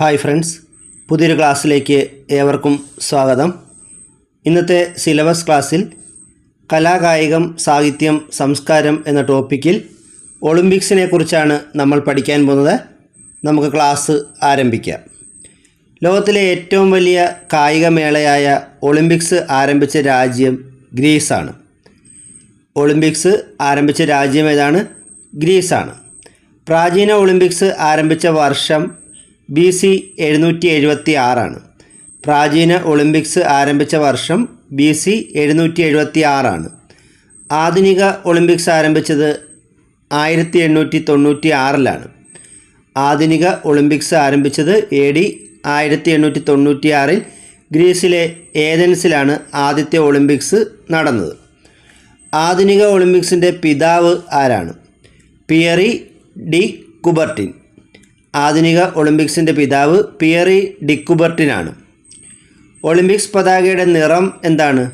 Hi friends പുതിയൊരു ക്ലാസ്സിലേക്ക് ഏവർക്കും സ്വാഗതം. ഇന്നത്തെ സിലബസ് ക്ലാസ്സിൽ കലാകായികം സാഹിത്യം സംസ്കാരം എന്ന ടോപ്പിക്കിൽ ഒളിമ്പിക്സിനെ കുറിച്ചാണ് നമ്മൾ പഠിക്കാൻ പോകുന്നത്. നമുക്ക് ക്ലാസ് ആരംഭിക്കാം. ലോകത്തിലെ ഏറ്റവും വലിയ കായികമേളയായ ഒളിമ്പിക്സ് ആരംഭിച്ച രാജ്യം ഗ്രീസാണ്. ഒളിമ്പിക്സ് ആരംഭിച്ച രാജ്യം ഏതാണ്? ഗ്രീസാണ്. പ്രാചീന ഒളിമ്പിക്സ് ആരംഭിച്ച വർഷം ബി സി എഴുന്നൂറ്റി എഴുപത്തി ആറാണ് പ്രാചീന ഒളിമ്പിക്സ് ആരംഭിച്ച വർഷം ബി സി എഴുന്നൂറ്റി എഴുപത്തി ആറാണ് ആധുനിക ഒളിമ്പിക്സ് ആരംഭിച്ചത് ആയിരത്തി എണ്ണൂറ്റി തൊണ്ണൂറ്റി ആറിലാണ് ആധുനിക ഒളിമ്പിക്സ് ആരംഭിച്ചത് എ ഡി ആയിരത്തി എണ്ണൂറ്റി തൊണ്ണൂറ്റി ആറിൽ ഗ്രീസിലെ ഏതൻസിലാണ് ആദ്യത്തെ ഒളിമ്പിക്സ് നടന്നത്. ആധുനിക ഒളിമ്പിക്സിന്റെ പിതാവ് ആരാണ്? Pierre de Coubertin. ആധുനിക ഒളിമ്പിക്സിന്റെ പിതാവ് പിയറി ഡിക്കുബർട്ടിനാണ്. ഒളിമ്പിക്സ് പതാകയുടെ നിറം എന്താണ്?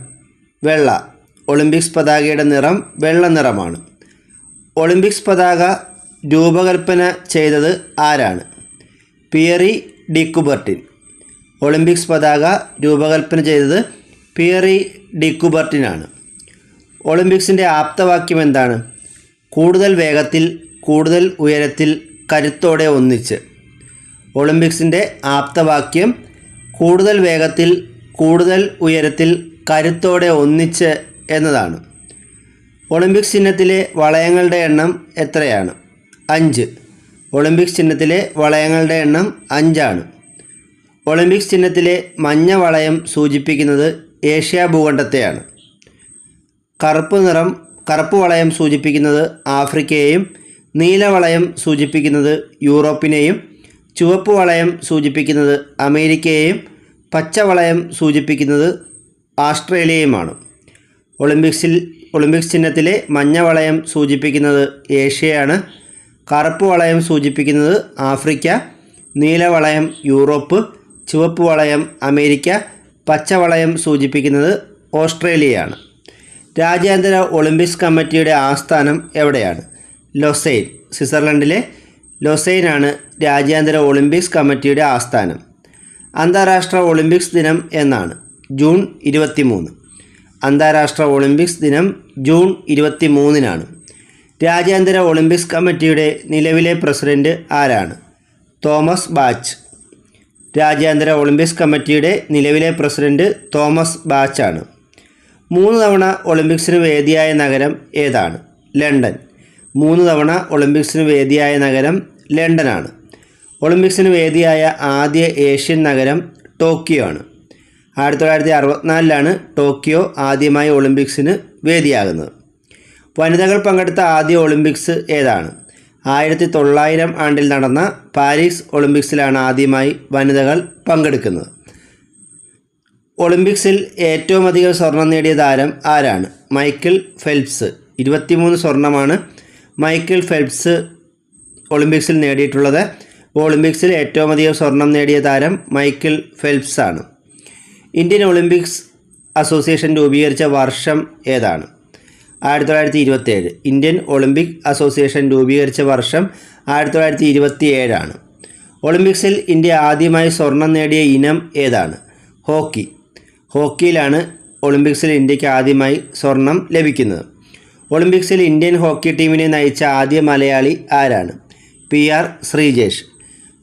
വെള്ള. ഒളിമ്പിക്സ് പതാകയുടെ നിറം വെള്ള നിറമാണ്. ഒളിമ്പിക്സ് പതാക രൂപകൽപ്പന ചെയ്തത് ആരാണ്? പിയറി ഡിക്കുബർട്ടിൻ. ഒളിമ്പിക്സ് പതാക രൂപകൽപ്പന ചെയ്തത് പിയറി ഡിക്കുബർട്ടിനാണ്. ഒളിമ്പിക്സിന്റെ ആപ്തവാക്യം എന്താണ്? കൂടുതൽ വേഗത്തിൽ കൂടുതൽ ഉയരത്തിൽ കരുത്തോടെ ഒന്നിച്ച്. ഒളിമ്പിക്സിന്റെ ആപ്തവാക്യം കൂടുതൽ വേഗത്തിൽ കൂടുതൽ ഉയരത്തിൽ കരുത്തോടെ ഒന്നിച്ച് എന്നതാണ്. ഒളിമ്പിക്സ് ചിഹ്നത്തിലെ വളയങ്ങളുടെ എണ്ണം എത്രയാണ്? അഞ്ച്. ഒളിമ്പിക്സ് ചിഹ്നത്തിലെ വളയങ്ങളുടെ എണ്ണം അഞ്ചാണ്. ഒളിമ്പിക്സ് ചിഹ്നത്തിലെ മഞ്ഞ വളയം സൂചിപ്പിക്കുന്നത് ഏഷ്യ ഭൂഖണ്ഡത്തെയാണ്. കറുപ്പ് നിറം കറുപ്പ് വളയം സൂചിപ്പിക്കുന്നത് ആഫ്രിക്കയെയും നീല വളയം സൂചിപ്പിക്കുന്നത് യൂറോപ്പിനെയും ചുവപ്പ് വളയം സൂചിപ്പിക്കുന്നത് അമേരിക്കയെയും പച്ചവളയം സൂചിപ്പിക്കുന്നത് ആസ്ട്രേലിയയുമാണ്. ഒളിമ്പിക്സിൽ ഒളിമ്പിക്സ് ചിഹ്നത്തിലെ മഞ്ഞ വളയം സൂചിപ്പിക്കുന്നത് ഏഷ്യയാണ്. കറുപ്പ് വളയം സൂചിപ്പിക്കുന്നത് ആഫ്രിക്ക. നീലവളയം യൂറോപ്പ്. ചുവപ്പ് വളയം അമേരിക്ക. പച്ചവളയം സൂചിപ്പിക്കുന്നത് ഓസ്ട്രേലിയയാണ്. രാജ്യാന്തര ഒളിമ്പിക്സ് കമ്മിറ്റിയുടെ ആസ്ഥാനം എവിടെയാണ്? ലൊസൈൻ സ്വിറ്റ്സർലൻഡിലെ ലൊസൈനാണ് രാജ്യാന്തര ഒളിമ്പിക്സ് കമ്മിറ്റിയുടെ ആസ്ഥാനം. അന്താരാഷ്ട്ര ഒളിമ്പിക്സ് ദിനം എന്നാണ് ജൂൺ ഇരുപത്തി മൂന്ന് അന്താരാഷ്ട്ര ഒളിമ്പിക്സ് ദിനം ജൂൺ ഇരുപത്തി മൂന്നിനാണ് രാജ്യാന്തര ഒളിമ്പിക്സ് കമ്മിറ്റിയുടെ നിലവിലെ പ്രസിഡന്റ് ആരാണ്? Thomas batch. രാജ്യാന്തര ഒളിമ്പിക്സ് കമ്മിറ്റിയുടെ നിലവിലെ പ്രസിഡന്റ് തോമസ് ബാച്ചാണ്. മൂന്ന് തവണ ഒളിമ്പിക്സിന് വേദിയായ നഗരം ഏതാണ്? ലണ്ടൻ. മൂന്ന് തവണ ഒളിമ്പിക്സിന് വേദിയായ നഗരം ലണ്ടനാണ്. ഒളിമ്പിക്സിന് വേദിയായ ആദ്യ ഏഷ്യൻ നഗരം ടോക്കിയോ ആണ്. ആയിരത്തി തൊള്ളായിരത്തി അറുപത്തിനാലിലാണ് ടോക്കിയോ ആദ്യമായി ഒളിമ്പിക്സിന് വേദിയാകുന്നത്. വനിതകൾ പങ്കെടുത്ത ആദ്യ ഒളിമ്പിക്സ് ഏതാണ്? ആയിരത്തി തൊള്ളായിരം ആണ്ടിൽ നടന്ന പാരീസ് ഒളിമ്പിക്സിലാണ് ആദ്യമായി വനിതകൾ പങ്കെടുക്കുന്നത്. ഒളിമ്പിക്സിൽ ഏറ്റവും അധികം സ്വർണം നേടിയ താരം ആരാണ്? Michael Phelps. ഇരുപത്തിമൂന്ന് സ്വർണമാണ് മൈക്കിൾ ഫെൽപ്സ് ഒളിമ്പിക്സിൽ നേടിയിട്ടുള്ളത്. ഒളിമ്പിക്സിൽ ഏറ്റവും അധികം സ്വർണം നേടിയ താരം മൈക്കിൾ ഫെൽപ്സ് ആണ്. ഇന്ത്യൻ ഒളിമ്പിക്സ് അസോസിയേഷൻ രൂപീകരിച്ച വർഷം ഏതാണ്? ആയിരത്തി തൊള്ളായിരത്തി ഇരുപത്തിയേഴ് ഇന്ത്യൻ ഒളിമ്പിക് അസോസിയേഷൻ രൂപീകരിച്ച വർഷം ആയിരത്തി തൊള്ളായിരത്തി ഇരുപത്തി ഏഴാണ് ഒളിമ്പിക്സിൽ ഇന്ത്യ ആദ്യമായി സ്വർണം നേടിയ ഇനം ഏതാണ്? ഹോക്കി. ഹോക്കിയിലാണ് ഒളിമ്പിക്സിൽ ഇന്ത്യയ്ക്ക് ആദ്യമായി സ്വർണം ലഭിക്കുന്നത്. ഒളിമ്പിക്സിൽ ഇന്ത്യൻ ഹോക്കി ടീമിനെ നയിച്ച ആദ്യ മലയാളി ആരാണ്? P R Sreejesh.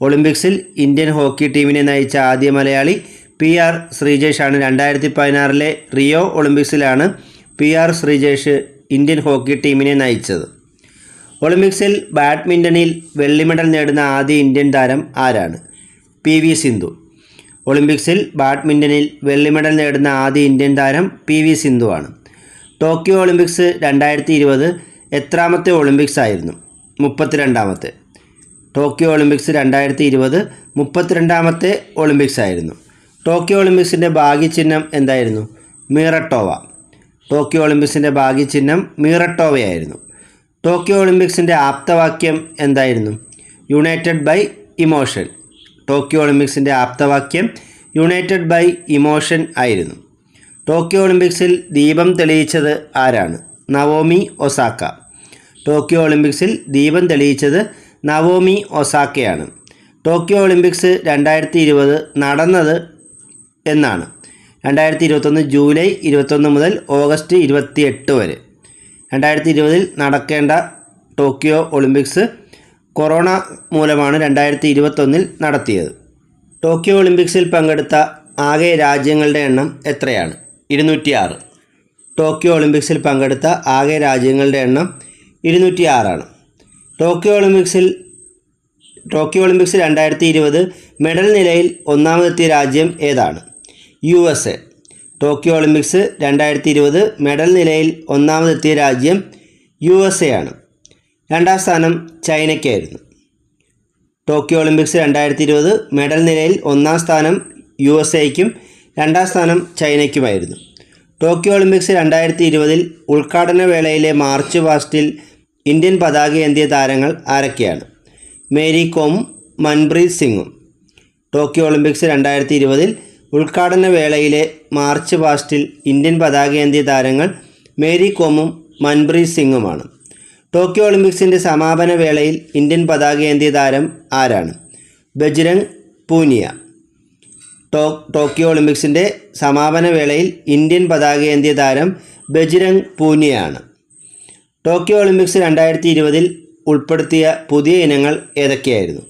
ഒളിമ്പിക്സിൽ ഇന്ത്യൻ ഹോക്കി ടീമിനെ നയിച്ച ആദ്യ മലയാളി പി ആർ ശ്രീജേഷാണ്. രണ്ടായിരത്തി പതിനാറിലെ Rio ഒളിമ്പിക്സിലാണ് P R Sreejesh Indian hockey ടീമിനെ നയിച്ചത്. ഒളിമ്പിക്സിൽ ബാഡ്മിന്റണിൽ വെള്ളി മെഡൽ നേടുന്ന ആദ്യ ഇന്ത്യൻ താരം ആരാണ്? P V Sindhu. ഒളിമ്പിക്സിൽ ബാഡ്മിന്റണിൽ വെള്ളി മെഡൽ നേടുന്ന ആദ്യ ഇന്ത്യൻ താരം പി വി സിന്ധുവാണ് ടോക്കിയോ ഒളിമ്പിക്സ് രണ്ടായിരത്തി ഇരുപത് എത്രാമത്തെ ഒളിമ്പിക്സ് ആയിരുന്നു? മുപ്പത്തിരണ്ടാമത്തെ. ടോക്കിയോ ഒളിമ്പിക്സ് രണ്ടായിരത്തി ഇരുപത് മുപ്പത്തിരണ്ടാമത്തെ ഒളിമ്പിക്സ് ആയിരുന്നു. ടോക്കിയോ ഒളിമ്പിക്സിന്റെ ഭാഗ്യചിഹ്നം എന്തായിരുന്നു? മീറട്ടോവ. ടോക്കിയോ ഒളിമ്പിക്സിന്റെ ഭാഗ്യചിഹ്നം മീറട്ടോവയായിരുന്നു. ടോക്കിയോ ഒളിമ്പിക്സിന്റെ ആപ്തവാക്യം എന്തായിരുന്നു? United by emotion. ടോക്കിയോ ഒളിമ്പിക്സിന്റെ ആപ്തവാക്യം യുണൈറ്റഡ് ബൈ ഇമോഷൻ ആയിരുന്നു. ടോക്കിയോ ഒളിമ്പിക്സിൽ ദീപം തെളിയിച്ചത് ആരാണ്? Naomi Osaka. ടോക്കിയോ ഒളിമ്പിക്സിൽ ദീപം തെളിയിച്ചത് നവോമി ഒസാക്കയാണ്. ടോക്കിയോ ഒളിമ്പിക്സ് രണ്ടായിരത്തി ഇരുപത് നടന്നത് എന്നാണ്. രണ്ടായിരത്തി ഇരുപത്തൊന്ന് ജൂലൈ ഇരുപത്തൊന്ന് മുതൽ ഓഗസ്റ്റ് ഇരുപത്തി എട്ട് വരെ. രണ്ടായിരത്തി ഇരുപതിൽ നടക്കേണ്ട ടോക്കിയോ ഒളിമ്പിക്സ് കൊറോണ മൂലമാണ് രണ്ടായിരത്തി ഇരുപത്തൊന്നിൽ നടത്തിയത്. ടോക്കിയോ ഒളിമ്പിക്സിൽ പങ്കെടുത്ത ആകെ രാജ്യങ്ങളുടെ എണ്ണം എത്രയാണ്? ഇരുന്നൂറ്റിയാറ്. ടോക്കിയോ ഒളിമ്പിക്സിൽ പങ്കെടുത്ത ആകെ രാജ്യങ്ങളുടെ എണ്ണം ഇരുന്നൂറ്റിയാറാണ്. ടോക്കിയോ ഒളിമ്പിക്സിൽ ടോക്കിയോ ഒളിമ്പിക്സ് രണ്ടായിരത്തി ഇരുപത് മെഡൽ നിലയിൽ ഒന്നാമതെത്തിയ രാജ്യം ഏതാണ്? U S A. Tokyo Olympics രണ്ടായിരത്തി ഇരുപത് മെഡൽ നിലയിൽ ഒന്നാമതെത്തിയ രാജ്യം യു എസ് എ ആണ്. രണ്ടാം സ്ഥാനം ചൈനയ്ക്കായിരുന്നു. ടോക്കിയോ ഒളിമ്പിക്സ് രണ്ടായിരത്തി ഇരുപത് മെഡൽ നിലയിൽ ഒന്നാം സ്ഥാനം യു എസ് എയ്ക്കും രണ്ടാം സ്ഥാനം ചൈനയ്ക്കുമായിരുന്നു. ടോക്കിയോ ഒളിമ്പിക്സ് രണ്ടായിരത്തി ഇരുപതിൽ ഉദ്ഘാടന വേളയിലെ മാർച്ച് പാസ്റ്റിൽ ഇന്ത്യൻ പതാക ഏന്തിയ താരങ്ങൾ ആരൊക്കെയാണ്? മേരി കോം മൻപ്രീത് സിംഗും. ടോക്കിയോ ഒളിമ്പിക്സ് രണ്ടായിരത്തി ഇരുപതിൽ ഉദ്ഘാടന വേളയിലെ മാർച്ച് പാസ്റ്റിൽ ഇന്ത്യൻ പതാക ഏന്തിയ താരങ്ങൾ മേരി കോമും മൻപ്രീത് സിംഗുമാണ്. ടോക്കിയോ ഒളിമ്പിക്സിന്റെ സമാപന വേളയിൽ ഇന്ത്യൻ പതാക ഏന്തിയ താരം ആരാണ്? ബജ്രംഗ് പൂനിയ. ടോ ടോക്കിയോ ഒളിമ്പിക്സിന്റെ സമാപന വേളയിൽ ഇന്ത്യൻ പതാകയേന്തിയ താരം ബജ്രംഗ് പൂനിയാണ് ടോക്കിയോ ഒളിമ്പിക്സ് രണ്ടായിരത്തി ഇരുപതിൽ ഉൾപ്പെടുത്തിയ പുതിയ ഇനങ്ങൾ ഏതൊക്കെയായിരുന്നു?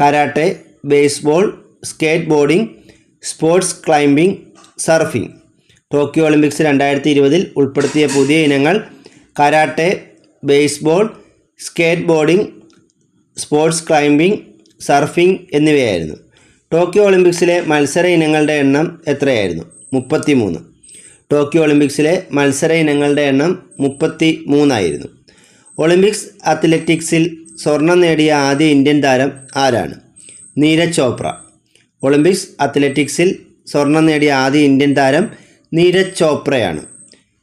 Karate baseball skateboarding sports climbing surfing. Tokyo Olympics രണ്ടായിരത്തി ഇരുപതിൽ ഉൾപ്പെടുത്തിയ പുതിയ ഇനങ്ങൾ karate baseball skateboarding sports climbing surfing എന്നിവയായിരുന്നു. ടോക്കിയോ ഒളിമ്പിക്സിലെ മത്സര ഇനങ്ങളുടെ എണ്ണം എത്രയായിരുന്നു? മുപ്പത്തി മൂന്ന് ടോക്കിയോ ഒളിമ്പിക്സിലെ മത്സര ഇനങ്ങളുടെ എണ്ണം മുപ്പത്തി മൂന്നായിരുന്നു ഒളിമ്പിക്സ് അത്ലറ്റിക്സിൽ സ്വർണം നേടിയ ആദ്യ ഇന്ത്യൻ താരം ആരാണ്? നീരജ് ചോപ്ര. ഒളിമ്പിക്സ് അത്ലറ്റിക്സിൽ സ്വർണം നേടിയ ആദ്യ ഇന്ത്യൻ താരം നീരജ് ചോപ്രയാണ്.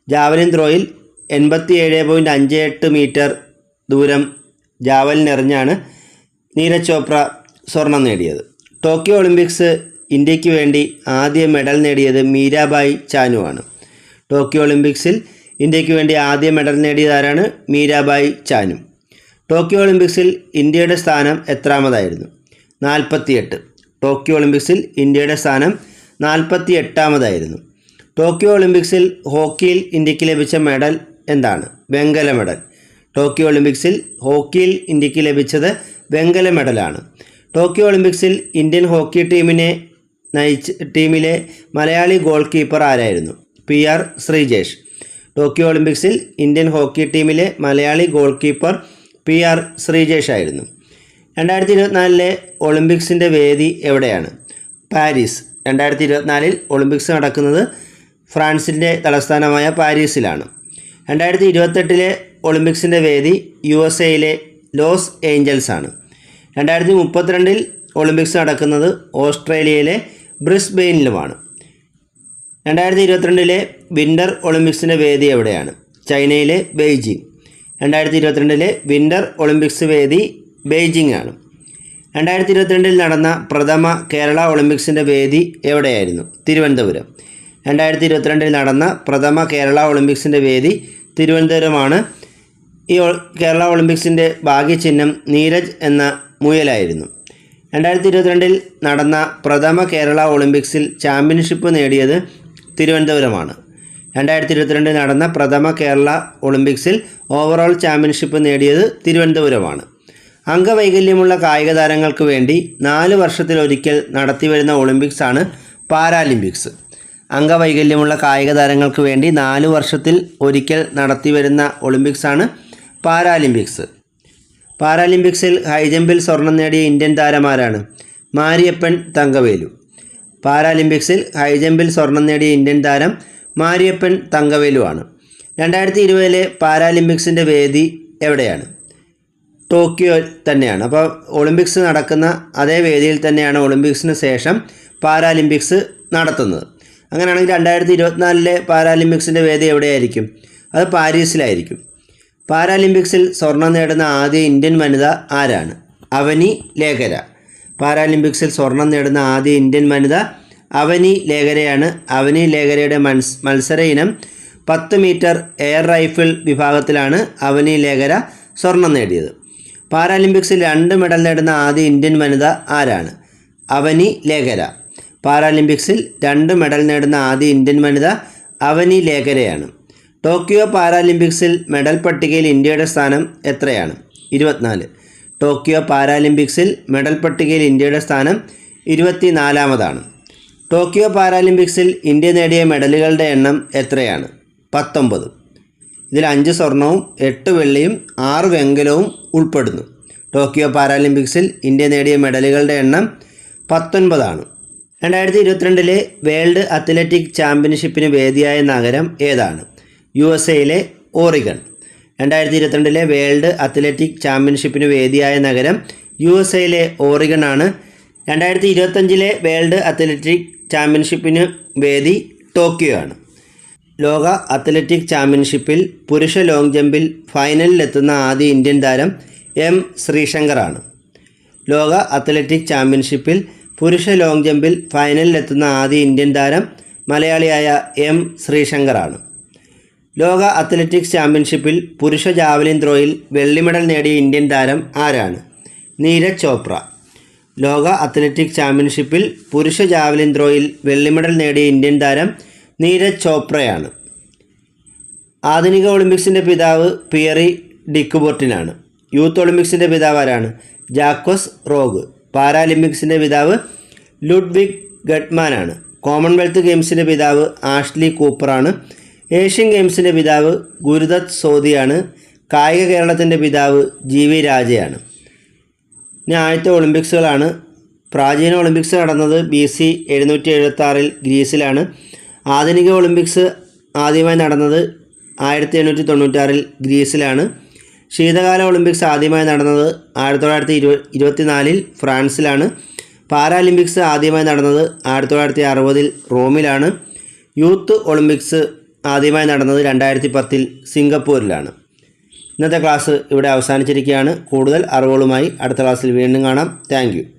ജാവലിൻ ത്രോയിൽ എൺപത്തി ഏഴ് പോയിന്റ് അഞ്ച് എട്ട് മീറ്റർ ദൂരം ജാവലിനെറിഞ്ഞാണ് നീരജ് ചോപ്ര സ്വർണം നേടിയത്. ടോക്കിയോ ഒളിമ്പിക്സ് ഇന്ത്യയ്ക്ക് വേണ്ടി ആദ്യ മെഡൽ നേടിയത് മീരാബായി ആണ് ടോക്കിയോ ഒളിമ്പിക്സിൽ ഇന്ത്യയ്ക്ക് വേണ്ടി ആദ്യ മെഡൽ നേടിയതാരാണ് മീരാബായി ചാനു? ടോക്കിയോ ഒളിമ്പിക്സിൽ ഇന്ത്യയുടെ സ്ഥാനം എത്രാമതായിരുന്നു? നാൽപ്പത്തിയെട്ട്. ടോക്കിയോ ഒളിമ്പിക്സിൽ ഇന്ത്യയുടെ സ്ഥാനം നാൽപ്പത്തി എട്ടാമതായിരുന്നു ടോക്കിയോ ഒളിമ്പിക്സിൽ ഹോക്കിയിൽ ഇന്ത്യയ്ക്ക് ലഭിച്ച മെഡൽ എന്താണ്? വെങ്കല മെഡൽ. ടോക്കിയോ ഒളിമ്പിക്സിൽ ഹോക്കിയിൽ ഇന്ത്യയ്ക്ക് ലഭിച്ചത് വെങ്കല മെഡലാണ്. ടോക്കിയോ ഒളിമ്പിക്സിൽ ഇന്ത്യൻ ഹോക്കി ടീമിനെ നയിച്ച ടീമിലെ മലയാളി ഗോൾ കീപ്പർ ആരായിരുന്നു? P R Sreejesh. ടോക്കിയോ ഒളിമ്പിക്സിൽ ഇന്ത്യൻ ഹോക്കി ടീമിലെ Malayali goalkeeper P R Sreejesh ആയിരുന്നു. രണ്ടായിരത്തി ഇരുപത്തിനാലിലെ ഒളിമ്പിക്സിന്റെ വേദി എവിടെയാണ്? പാരീസ്. രണ്ടായിരത്തി ഇരുപത്തിനാലിൽ ഒളിമ്പിക്സ് നടക്കുന്നത് ഫ്രാൻസിന്റെ തലസ്ഥാനമായ പാരീസിലാണ്. രണ്ടായിരത്തി ഇരുപത്തെട്ടിലെ ഒളിമ്പിക്സിന്റെ വേദി യു എസ് എയിലെ ലോസ് ഏഞ്ചൽസ് ആണ്. രണ്ടായിരത്തി മുപ്പത്തിരണ്ടിൽ ഒളിമ്പിക്സ് നടക്കുന്നത് ഓസ്ട്രേലിയയിലെ ബ്രിസ്ബെയിനിലുമാണ്. രണ്ടായിരത്തി ഇരുപത്തിരണ്ടിലെ വിന്റർ ഒളിമ്പിക്സിന്റെ വേദി എവിടെയാണ്? ചൈനയിലെ ബെയ്ജിങ്. രണ്ടായിരത്തി ഇരുപത്തിരണ്ടിലെ വിന്റർ ഒളിമ്പിക്സ് വേദി ബെയ്ജിംഗ് ആണ് രണ്ടായിരത്തി ഇരുപത്തിരണ്ടിൽ നടന്ന പ്രഥമ കേരള ഒളിമ്പിക്സിന്റെ വേദി എവിടെയായിരുന്നു? തിരുവനന്തപുരം. രണ്ടായിരത്തി ഇരുപത്തിരണ്ടിൽ നടന്ന പ്രഥമ കേരള ഒളിമ്പിക്സിന്റെ വേദി തിരുവനന്തപുരമാണ്. ഈ കേരള ഒളിമ്പിക്സിന്റെ ഭാഗ്യചിഹ്നം നീരജ് എന്ന മുയലായിരുന്നു. രണ്ടായിരത്തി ഇരുപത്തിരണ്ടിൽ നടന്ന പ്രഥമ കേരള ഒളിമ്പിക്സിൽ ചാമ്പ്യൻഷിപ്പ് നേടിയത് തിരുവനന്തപുരമാണ്. രണ്ടായിരത്തി ഇരുപത്തിരണ്ടിൽ നടന്ന പ്രഥമ കേരള ഒളിമ്പിക്സിൽ ഓവറോൾ ചാമ്പ്യൻഷിപ്പ് നേടിയത് തിരുവനന്തപുരമാണ്. അംഗവൈകല്യമുള്ള കായിക താരങ്ങൾക്ക് വേണ്ടി നാല് വർഷത്തിലൊരിക്കൽ നടത്തിവരുന്ന ഒളിമ്പിക്സാണ് പാരാലിമ്പിക്സ്. അംഗവൈകല്യമുള്ള കായിക താരങ്ങൾക്ക് വേണ്ടി നാല് വർഷത്തിൽ ഒരിക്കൽ നടത്തിവരുന്ന ഒളിമ്പിക്സാണ് പാരാലിമ്പിക്സ്. പാരാലിമ്പിക്സിൽ ഹൈജമ്പിൽ സ്വർണം നേടിയ ഇന്ത്യൻ താരമാരാണ് മാരിയപ്പൻ തങ്കവേലു. പാരാലിമ്പിക്സിൽ ഹൈജമ്പിൽ സ്വർണം നേടിയ ഇന്ത്യൻ താരം മാരിയപ്പൻ തങ്കവേലുവാണ്. രണ്ടായിരത്തി ഇരുപതിലെ പാരാലിമ്പിക്സിന്റെ വേദി എവിടെയാണ്? ടോക്കിയോ തന്നെയാണ്. അപ്പോൾ ഒളിമ്പിക്സ് നടക്കുന്ന അതേ വേദിയിൽ തന്നെയാണ് ഒളിമ്പിക്സിന് ശേഷം പാരാലിമ്പിക്സ് നടത്തുന്നത്. അങ്ങനെയാണെങ്കിൽ രണ്ടായിരത്തി ഇരുപത്തിനാലിലെ പാരാലിമ്പിക്സിന്റെ വേദി എവിടെയായിരിക്കും? അത് പാരീസിലായിരിക്കും. പാരാലിമ്പിക്സിൽ സ്വർണം നേടുന്ന ആദ്യ ഇന്ത്യൻ വനിത ആരാണ്? അവനി ലേഖര. പാരാലിമ്പിക്സിൽ സ്വർണം നേടുന്ന ആദ്യ ഇന്ത്യൻ വനിത അവനി ലേഖരയാണ്. അവനി ലേഖരയുടെ മത്സ മത്സര ഇനം പത്ത് മീറ്റർ എയർ റൈഫിൾ വിഭാഗത്തിലാണ് അവനി ലേഖര സ്വർണം നേടിയത്. പാരാലിമ്പിക്സിൽ രണ്ട് മെഡൽ നേടുന്ന ആദ്യ ഇന്ത്യൻ വനിത ആരാണ്? അവനി ലേഖര. പാരാലിമ്പിക്സിൽ രണ്ട് മെഡൽ നേടുന്ന ആദ്യ ഇന്ത്യൻ വനിത അവനി ലേഖരയാണ്. ടോക്കിയോ പാരാലിമ്പിക്സിൽ മെഡൽ പട്ടികയിൽ ഇന്ത്യയുടെ സ്ഥാനം എത്രയാണ്? ഇരുപത്തിനാല്. ടോക്കിയോ പാരാലിമ്പിക്സിൽ മെഡൽ പട്ടികയിൽ ഇന്ത്യയുടെ സ്ഥാനം ഇരുപത്തിനാലാമതാണ്. ടോക്കിയോ പാരാലിമ്പിക്സിൽ ഇന്ത്യ നേടിയ മെഡലുകളുടെ എണ്ണം എത്രയാണ്? പത്തൊമ്പത്. ഇതിൽ അഞ്ച് സ്വർണവും എട്ട് വെള്ളിയും ആറ് വെങ്കലവും ഉൾപ്പെടുന്നു. ടോക്കിയോ പാരാലിമ്പിക്സിൽ ഇന്ത്യ നേടിയ മെഡലുകളുടെ എണ്ണം പത്തൊൻപതാണ്. രണ്ടായിരത്തി ഇരുപത്തിരണ്ടിലെ വേൾഡ് അത്ലറ്റിക് ചാമ്പ്യൻഷിപ്പിന് വേദിയായ നഗരം ഏതാണ്? യു എസ് എയിലെ ഓറിഗൺ. രണ്ടായിരത്തി ഇരുപത്തിരണ്ടിലെ വേൾഡ് അത്ലറ്റിക് ചാമ്പ്യൻഷിപ്പിന് വേദിയായ നഗരം യു എസ് എയിലെ ഓറിഗൺ ആണ് രണ്ടായിരത്തി ഇരുപത്തഞ്ചിലെ വേൾഡ് അത്ലറ്റിക് ചാമ്പ്യൻഷിപ്പിന് വേദി ടോക്കിയോ ആണ് ലോക അത്ലറ്റിക് ചാമ്പ്യൻഷിപ്പിൽ പുരുഷ ലോങ് ജമ്പിൽ ഫൈനലിലെത്തുന്ന ആദ്യ ഇന്ത്യൻ താരം എം ശ്രീശങ്കറാണ്. ലോക അത്ലറ്റിക് ചാമ്പ്യൻഷിപ്പിൽ പുരുഷ ലോങ് ജമ്പിൽ ഫൈനലിലെത്തുന്ന ആദ്യ ഇന്ത്യൻ താരം മലയാളിയായ എം ശ്രീശങ്കറാണ്. ലോക അത്ലറ്റിക്സ് ചാമ്പ്യൻഷിപ്പിൽ പുരുഷ ജാവലിൻ ത്രോയിൽ വെള്ളി മെഡൽ നേടിയ ഇന്ത്യൻ താരം ആരാണ്? നീരജ് ചോപ്ര. ലോക അത്ലറ്റിക്സ് ചാമ്പ്യൻഷിപ്പിൽ പുരുഷ ജാവലിൻ ത്രോയിൽ വെള്ളി മെഡൽ നേടിയ ഇന്ത്യൻ താരം നീരജ് ചോപ്രയാണ്. ആധുനിക ഒളിമ്പിക്സിന്റെ പിതാവ് പിയറി ഡിക്കുബോർട്ടിനാണ്. യൂത്ത് ഒളിമ്പിക്സിന്റെ പിതാവ് ആരാണ്? Jacques rogue. പാരാലിമ്പിക്സിന്റെ പിതാവ് ലുഡ്വിഗ് ഗഡ്മാനാണ് കോമൺവെൽത്ത് ഗെയിംസിന്റെ പിതാവ് ആഷ്ലി കൂപ്പറാണ്. ഏഷ്യൻ ഗെയിംസിന്റെ പിതാവ് ഗുരുദത്ത് സോദിയാണ്. കായിക കേരളത്തിന്റെ പിതാവ് ജി വി രാജയാണ്. ഇനി ആദ്യത്തെ ഒളിമ്പിക്സുകളാണ്. പ്രാചീന ഒളിമ്പിക്സ് നടന്നത് ബി സി എഴുന്നൂറ്റി എഴുപത്താറിൽ ഗ്രീസിലാണ്. ആധുനിക ഒളിമ്പിക്സ് ആദ്യമായി നടന്നത് ആയിരത്തി എണ്ണൂറ്റി തൊണ്ണൂറ്റാറിൽ ഗ്രീസിലാണ്. ശീതകാല ഒളിമ്പിക്സ് ആദ്യമായി നടന്നത് ആയിരത്തി തൊള്ളായിരത്തി ഇരു ഇരുപത്തിനാലിൽ ഫ്രാൻസിലാണ്. പാരാലിമ്പിക്സ് ആദ്യമായി നടന്നത് ആയിരത്തി തൊള്ളായിരത്തി അറുപതിൽ റോമിലാണ്. യൂത്ത് ഒളിമ്പിക്സ് ആദ്യമായി നടന്നത് രണ്ടായിരത്തി പത്തിൽ സിംഗപ്പൂരിലാണ്. ഇന്നത്തെ ക്ലാസ് ഇവിടെ അവസാനിച്ചിരിക്കുകയാണ്. കൂടുതൽ അറിവുകളുമായി അടുത്ത ക്ലാസ്സിൽ വീണ്ടും കാണാം. താങ്ക്